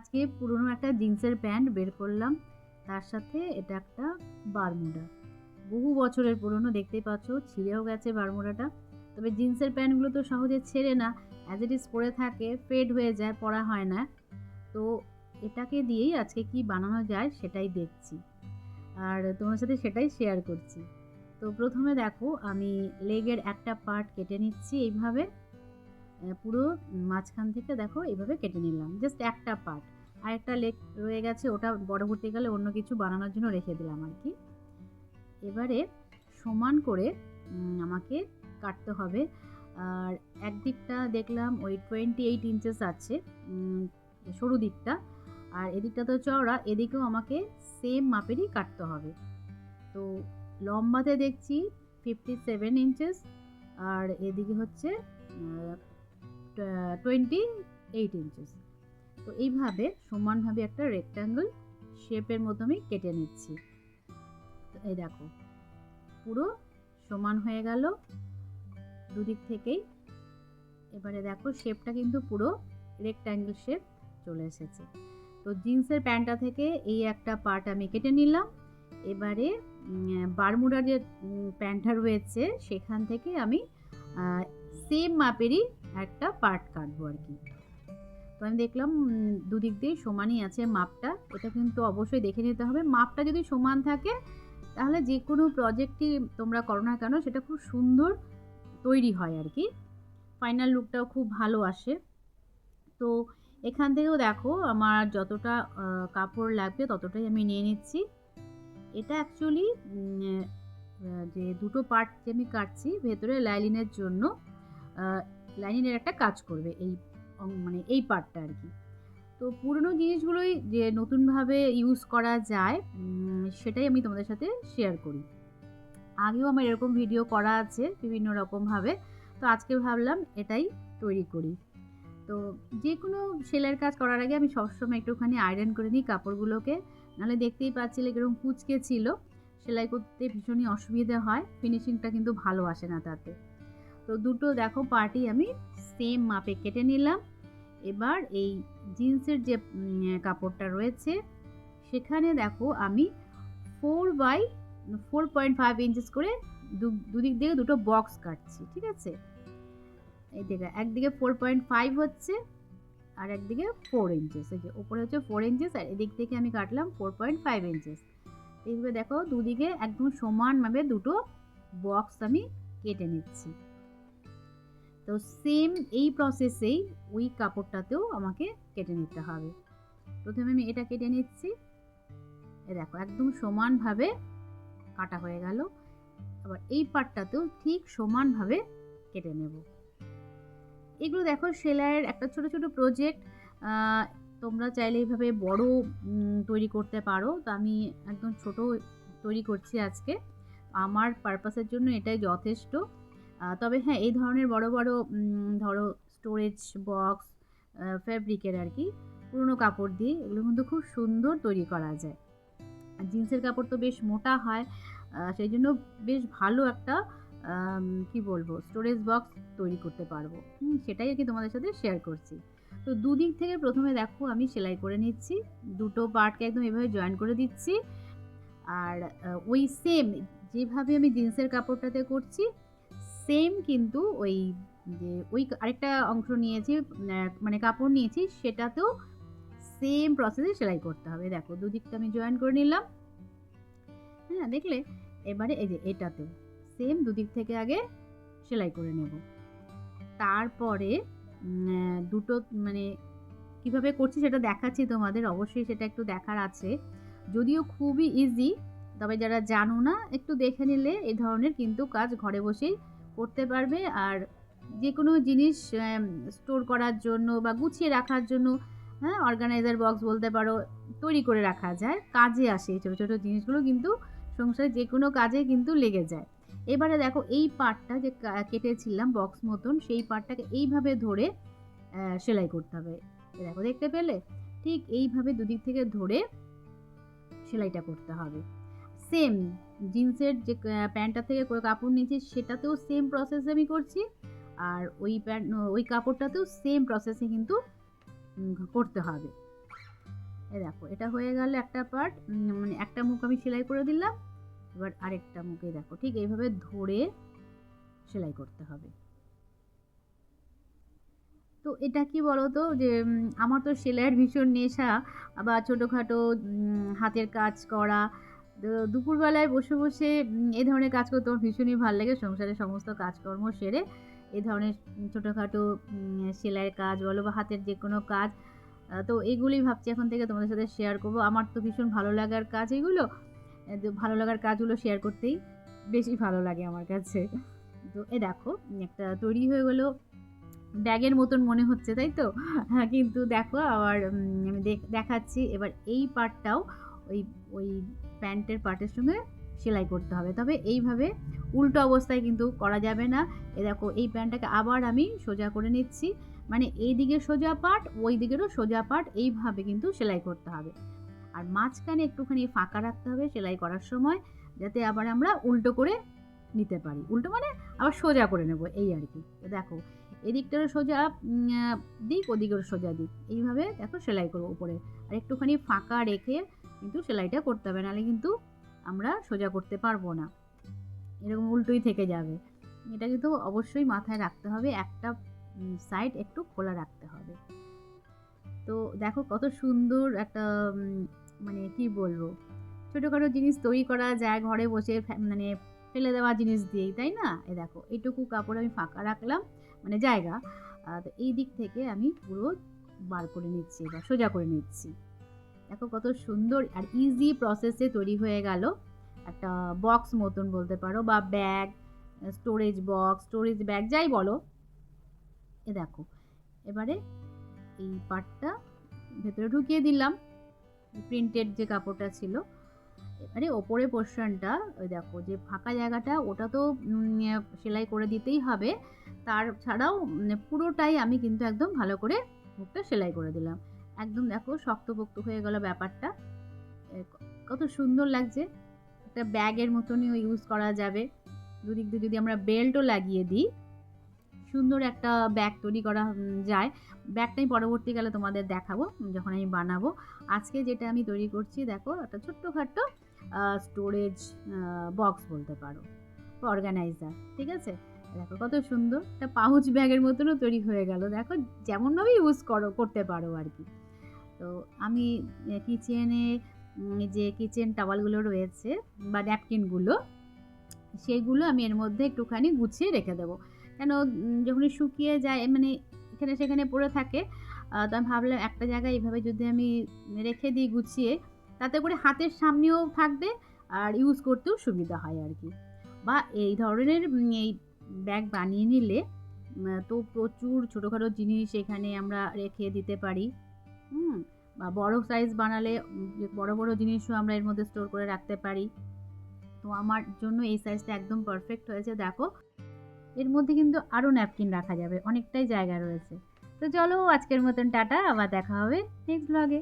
আজকে পুরনো একটা জিন্সের প্যান্ট বের করলাম। তার সাথে এটা একটা বারমুডা। বহু বছরের পুরনো, দেখতেই পাচ্ছ, ছিঁড়েও গেছে বারমুডাটা। তবে জিন্সের প্যান্টগুলো তো সহজে ছেড়ে না অ্যাজ ইট ইজ পরে থাকে ফেড হয়ে যায়, পরা হয় না। তো এটাকে দিয়েই আজকে কি বানানো যায় সেটাই দেখছি। আর তোমার সাথে সেটাই শেয়ার করছি। তো প্রথমে দেখো, আমি লেগের একটা পার্ট কেটে নিচ্ছি এইভাবে। পুরো মাঝখান থেকে দেখো এইভাবে কেটে নিলাম। জাস্ট একটা পার্ট আর একটা লেগ রয়ে গেছে, ওটা পরবর্তীকালে অন্য কিছু বানানোর জন্য রেখে দিলাম আর কি। এবারে সমান করে আমাকে কাটতে হবে। আর একদিকটা দেখলাম ওই টোয়েন্টি এইট ইঞ্চেস আছে সরু দিকটা। আর এদিকটা তো চওড়া, এদিকেও আমাকে সেম মাপেরই কাটতে হবে। তো লম্বাতে দেখছি ফিফটি সেভেন ইঞ্চেস আর এদিকে হচ্ছে টোয়েন্টি এইট ইঞ্চেস তো এইভাবে সমানভাবে একটা রেক্ট্যাঙ্গল শেপের মতো আমি কেটে নিচ্ছি। তো এই দেখো, পুরো সমান হয়ে গেল দুদিক থেকেই। এবারে দেখো শেপটা কিন্তু পুরো রেক্ট্যাঙ্গেল শেপ চলে এসেছে। তো জিন্সের প্যান্টটা থেকে এই একটা পার্ট আমি কেটে নিলাম। এবারে বারমুডার যে প্যান্টটা রয়েছে, সেখান থেকে আমি সেম মাপেরই একটা পার্ট কাটবো আর কি। তো আমি দেখলাম দুদিক দিয়ে সমানই আছে মাপটা এটা কিন্তু অবশ্যই দেখে নিতে হবে। মাপটা যদি সমান থাকে, তাহলে যে কোনো প্রজেক্টই তোমরা করো না কেন, সেটা খুব সুন্দর তৈরি হয় আর কি। ফাইনাল লুকটাও খুব ভালো আসে। তো এখান থেকেও দেখো, আমার যতটা কাপড় লাগবে ততটাই আমি নিয়ে নিচ্ছি। এটা অ্যাকচুয়ালি যে দুটো পার্ট যে আমি কাটছি, ভেতরে লাইলিনের জন্য লাইনিনের একটা কাজ করবে এই মানে এই পার্টটা আর কি। তো পুরনো জিনিসগুলোই যে নতুনভাবে ইউজ করা যায় সেটাই আমি তোমাদের সাথে শেয়ার করি। আগেও আমার এরকম ভিডিও করা আছে বিভিন্ন রকমভাবে, তো আজকে ভাবলাম এটাই তৈরি করি। তো যে কোনো সেলাইয়ের কাজ করার আগে আমি সবসময় একটুখানি আয়রন করে নিই কাপড়গুলোকে, নাহলে দেখতেই পাচ্ছিলে কীরকম কুচকে ছিল। সেলাই করতে ভীষণই অসুবিধা হয় ফিনিশিংটা কিন্তু ভালো আসে না তাতে। তো দুটো দেখো পার্টি আমি সেম মাপে কেটে নিলাম। এবার এই জিন্সের যে কাপড়টা রয়েছে, সেখানে দেখো আমি four by four point five inches করে দুদিক দিয়ে দুটো বক্স কাটছি, ঠিক আছে? এই দিকে একদিকে ফোর পয়েন্ট ফাইভ হচ্ছে আর একদিকে ফোর ইঞ্চেস এই যে উপরে হচ্ছে ফোর ইঞ্চেস আর এদিক থেকে আমি কাটলাম ফোর পয়েন্ট ফাইভ ইঞ্চেস এইভাবে দেখো দুদিকে একদম সমানভাবে দুটো বক্স আমি কেটে নিচ্ছি। তো সেম এই প্রসেসেই ওই কাপড়টাতেও আমাকে কেটে নিতে হবে। প্রথমে আমি এটা কেটে নিচ্ছি। এ দেখো, একদম সমানভাবে কাটা হয়ে গেল। আবার এই পার্টটাতেও ঠিক সমানভাবে কেটে নেব। এগুলো দেখো সেলাইয়ের একটা ছোট ছোট প্রজেক্ট তোমরা চাইলে এইভাবে বড় তৈরি করতে পারো। তো আমি একদম ছোট তৈরি করছি আজকে। আমার পারপাসের জন্য এটাই যথেষ্ট। তবে হ্যাঁ এই ধরনের বড় বড় ধরো স্টোরেজ বক্স ফ্যাব্রিকের আর কি, পুরনো কাপড় দিয়ে এগুলো কিন্তু খুব সুন্দর তৈরি করা যায়। আর জিন্সের কাপড় তো বেশ মোটা হয় সেই জন্য বেশ ভালো একটা কি বলব স্টোরেজ বক্স তৈরি করতে পারব। সেটাই আর কি তোমাদের সাথে শেয়ার করছি। তো দুদিক থেকে প্রথমে দেখো, আমি সেলাই করে নিচ্ছি, দুটো পার্টকে একদম এভাবে জয়েন করে দিচ্ছি। আর ওই সেম যেভাবে আমি জিন্সের কাপড়টাতে করছি সেম কিন্তু ওই যে ওই আরেকটা অংশ নিয়েছি মানে কাপড় নিয়েছি, সেটাতেও সেম প্রসেসে সেলাই করতে হবে। দেখো, দুদিকটা আমি জয়েন করে নিলাম। হ্যাঁ দেখলে? এবারে এই যে এটাতেও সেম দুদিক থেকে আগে সেলাই করে নেব। তারপরে দুটো মানে কীভাবে করছি সেটা দেখাচ্ছি তোমাদের, অবশ্যই সেটা একটু দেখার আছে। যদিও খুবই ইজি তবে যারা জানো না, একটু দেখে নিলে এ ধরনের কিন্তু কাজ ঘরে বসেই করতে পারবে। আর যে কোনো জিনিস স্টোর করার জন্য বা গুছিয়ে রাখার জন্য হ্যাঁ অর্গানাইজার বক্স বলতে পারো, তৈরি করে রাখা যায়। কাজে আসে ছোটো ছোটো জিনিসগুলো কিন্তু সংসারে যে কোনো কাজে কিন্তু লেগে যায়। এবারে দেখো এই পার্টটা যে কেটেছিলাম বক্স মতন, সেই পার্টটাকে এইভাবে ধরে সেলাই করতে হবে। দেখো দেখতে পেলে? ঠিক এইভাবে দুদিক থেকে ধরে সেলাইটা করতে হবে। সেম জিন্সের যে প্যান্টটা থেকে কাপড় নিয়েছি, সেটাতেও সেম প্রসেস আমি করছি। আর ওই প্যান্ট ওই কাপড়টাতেও সেম প্রসেসে কিন্তু করতে হবে। এ দেখো, এটা হয়ে গেল একটা পার্ট মানে একটা মুখ আমি সেলাই করে দিলাম। এবার আরেকটা মুখে দেখো, ঠিক এইভাবে ধরে সেলাই করতে হবে। তো এটা কি বলো তো যে আমার তো সেলাইয়ের ভীষণ নেশা, বা ছোটোখাটো হাতের কাজ করা দুপুরবেলায় বসে বসে এ ধরনের কাজ করতে আমার ভীষণই ভালো লাগে। সংসারের সমস্ত কাজকর্ম সেরে এ ধরনের ছোটোখাটো সেলাইয়ের কাজ বলো বা হাতের যে কোনো কাজ তো এগুলি ভাবছি এখন থেকে তোমাদের সাথে শেয়ার করব। আমার তো ভীষণ ভালো লাগার কাজ এগুলো ভালো লাগার কাজগুলো শেয়ার করতেই বেশি ভালো লাগে আমার কাছে। তো এ দেখো একটা তৈরি হয়ে গেলো। ব্যাগের মতন মনে হচ্ছে, তাই তো? হ্যাঁ কিন্তু দেখো, আবার আমি দেখ- দেখাচ্ছি। এবার এই পার্টটাও ওই ওই প্যান্টের পার্টের সঙ্গে সেলাই করতে হবে। তবে এইভাবে উল্টো অবস্থায় কিন্তু করা যাবে না। এ দেখো, এই প্যান্টটাকে আবার আমি সোজা করে নিচ্ছি। মানে এই দিকে সোজা পাট ওই দিকেরও সোজা পাট এইভাবে কিন্তু সেলাই করতে হবে। আর মাঝখানে একটুখানি ফাঁকা রাখতে হবে সেলাই করার সময়, যাতে আবার আমরা উল্টো করে নিতে পারি। উল্টো মানে আবার সোজা করে নেব, এই আর কি। দেখো, এদিকটারও সোজা দিক, ওদিকেরও সোজা দিক। এইভাবে দেখো সেলাই করব উপরে। আর একটুখানি ফাঁকা রেখে কিন্তু সেলাইটা করতে হবে নাহলে কিন্তু আমরা সোজা করতে পারব না। এরকম উল্টোই থেকে যাবে। এটা কিন্তু অবশ্যই মাথায় রাখতে হবে, একটা সাইড একটু খোলা রাখতে হবে। তো দেখো কত সুন্দর একটা মানে কি বলব, ছোটোখাটো জিনিস তৈরি করা যায় ঘরে বসে মানে ফেলে দেওয়া জিনিস দিয়েই, তাই না? এ দেখো এইটুকু কাপড় আমি ফাঁকা রাখলাম মানে জায়গা। তো এই দিক থেকে আমি পুরো বার করে নিচ্ছি বা সোজা করে নিচ্ছি। দেখো কত সুন্দর আর ইজি প্রসেসে তৈরি হয়ে গেল। একটা বক্স মতন বলতে পারো বা bag storage box storage bag যাই বলো। এ দেখো, এবারে এই পার্টটা ভেতরে ঢুকিয়ে দিলাম। প্রিন্টেড যে কাপড়টা ছিল, এবারে ওপরে পোর্শনটা ওই দেখো যে ফাঁকা জায়গাটা, ওটা তো সেলাই করে দিতেই হবে। তার ছাড়াও মানে পুরোটাই আমি কিন্তু একদম ভালো করে মুখটা সেলাই করে দিলাম। একদম দেখো শক্তপোক্ত হয়ে গেল ব্যাপারটা। কত সুন্দর লাগছে। একটা ব্যাগের মতনই ইউজ করা যাবে। দুদিক দিয়ে যদি আমরা বেল্টও লাগিয়ে দিই, সুন্দর একটা ব্যাগ তৈরি করা যায়। ব্যাগটাই পরবর্তীকালে তোমাদের দেখাবো, যখন আমি বানাবো। আজকে যেটা আমি তৈরি করছি, দেখো, একটা ছোট্টখাট্টো স্টোরেজ বক্স বলতে পারো অর্গানাইজার ঠিক আছে? দেখো কত সুন্দর, একটা পাউচ ব্যাগের মতনও তৈরি হয়ে গেল। দেখো যেমনভাবে ইউজ করো, করতে পারো আর কি। তো আমি কিচেনে যে কিচেন টাওয়ালগুলো রয়েছে বা ন্যাপকিনগুলো সেইগুলো আমি এর মধ্যে একটুখানি গুছিয়ে রেখে দেবো। কেন যখনই শুকিয়ে যায় মানে এখানে সেখানে পড়ে থাকে তো আমি ভাবলাম একটা জায়গায় এইভাবে যদি আমি রেখে দিই গুছিয়ে, তাতে করে হাতের সামনেও থাকবে আর ইউজ করতেও সুবিধা হয় আর কি। বা এই ধরনের এই ব্যাগ বানিয়ে নিলে তো প্রচুর ছোটোখাটো জিনিস এখানে আমরা রেখে দিতে পারি। হুম, বা বড় সাইজ বানালে বড় বড় জিনিসও আমরা এর মধ্যে স্টোর করে রাখতে পারি। তো আমার জন্য এই সাইজটা একদম পারফেক্ট হয়েছে, দেখো। এর মধ্যে কিন্তু আরও ন্যাপকিন রাখা যাবে, অনেকটাই জায়গা রয়েছে। তো চলো আজকের মতন টাটা, আবার দেখা হবে নেক্সট ব্লগে